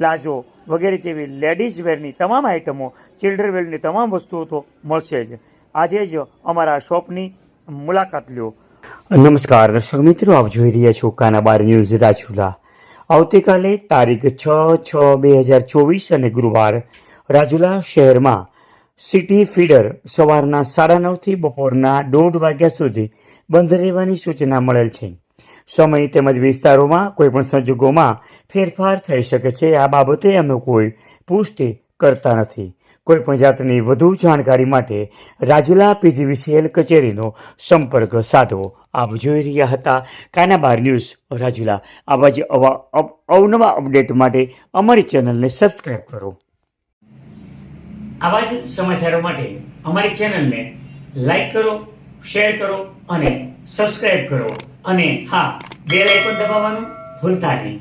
Palazzo વગેરે જેવી ladies વેરની તમામ આઇટમો ચિલ્ડ્રન વેરની તમામ વસ્તુઓ તો મળશે જ. આજે જ અમારા શોપની મુલાકાત લ્યો. નમસ્કાર, દર્શક મિત્રો, આપ જોઈ રહ્યા છો કાનાબાર ન્યૂઝ રાજુલા. આવતીકાલે તારીખ છ છ બે હજાર ચોવીસ અને ગુરુવાર રાજુલા શહેરમાં સિટી ફીડર સવારના સાડા નવથી બપોરના દોઢ વાગ્યા સુધી બંધ રહેવાની સૂચના મળેલ છે. સમય તેમજ વિસ્તારોમાં, કોઈપણ સંજોગોમાં ફેરફાર થઈ શકે છે. આ બાબતે અમે કોઈ પુષ્ટિ કરતા નથી. કોઈપણ જાતની વધુ જાણકારી માટે રાજુલા પીજીવીસીએલ કચેરીનો સંપર્ક સાધવો. આપ જોઈ રહ્યા હતા કાનાબાર ન્યૂઝ રાજુલા. આવા જ અવ- અવનવા અપડેટ માટે અમારી ચેનલને સબસ્ક્રાઈબ કરો. આવા જ સમાચારો માટે અમારી ચેનલને લાઈક કરો, શેર કરો અને સબસ્ક્રાઈબ કરો. અને હા બેલ પણ દબાવવાનું ભૂલતા નહીં.